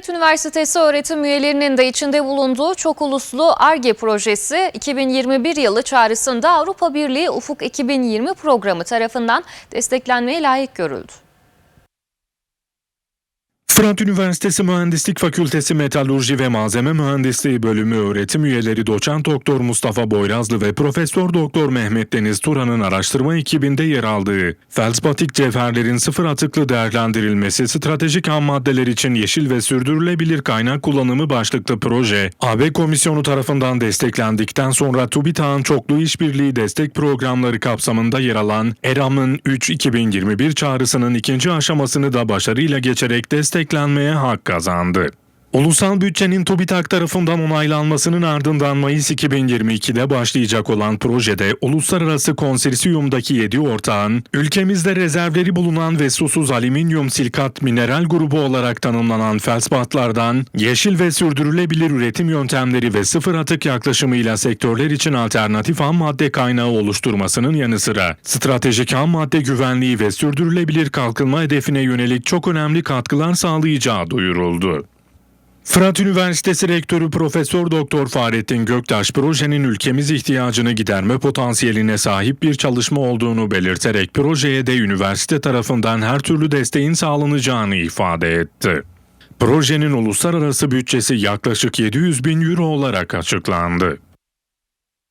Fırat Üniversitesi öğretim üyelerinin de içinde bulunduğu çok uluslu ARGE projesi 2021 yılı çağrısında Avrupa Birliği Ufuk 2020 programı tarafından desteklenmeye layık görüldü. Fırat Üniversitesi Mühendislik Fakültesi Metalurji ve Malzeme Mühendisliği Bölümü öğretim üyeleri Doçent Doktor Mustafa Boyrazlı ve Profesör Doktor Mehmet Deniz Turan'ın araştırma ekibinde yer aldığı Felspatik cevherlerin sıfır atıklı değerlendirilmesi stratejik ham maddeler için yeşil ve sürdürülebilir kaynak kullanımı başlıklı proje AB Komisyonu tarafından desteklendikten sonra TÜBİTAK'ın çoklu işbirliği destek programları kapsamında yer alan ERAM'ın 3-2021 çağrısının ikinci aşamasını da başarıyla geçerek desteklenmeye hak kazandı. Ulusal bütçenin TÜBİTAK tarafından onaylanmasının ardından Mayıs 2022'de başlayacak olan projede uluslararası konsorsiyumdaki 7 ortağın ülkemizde rezervleri bulunan ve susuz alüminyum silikat mineral grubu olarak tanımlanan felspatlardan yeşil ve sürdürülebilir üretim yöntemleri ve sıfır atık yaklaşımıyla sektörler için alternatif ham madde kaynağı oluşturmasının yanı sıra stratejik ham madde güvenliği ve sürdürülebilir kalkınma hedefine yönelik çok önemli katkılar sağlayacağı duyuruldu. Fırat Üniversitesi Rektörü Profesör Doktor Fahrettin Göktaş projenin ülkemiz ihtiyacını giderme potansiyeline sahip bir çalışma olduğunu belirterek projeye de üniversite tarafından her türlü desteğin sağlanacağını ifade etti. Projenin uluslararası bütçesi yaklaşık 700 bin euro olarak açıklandı.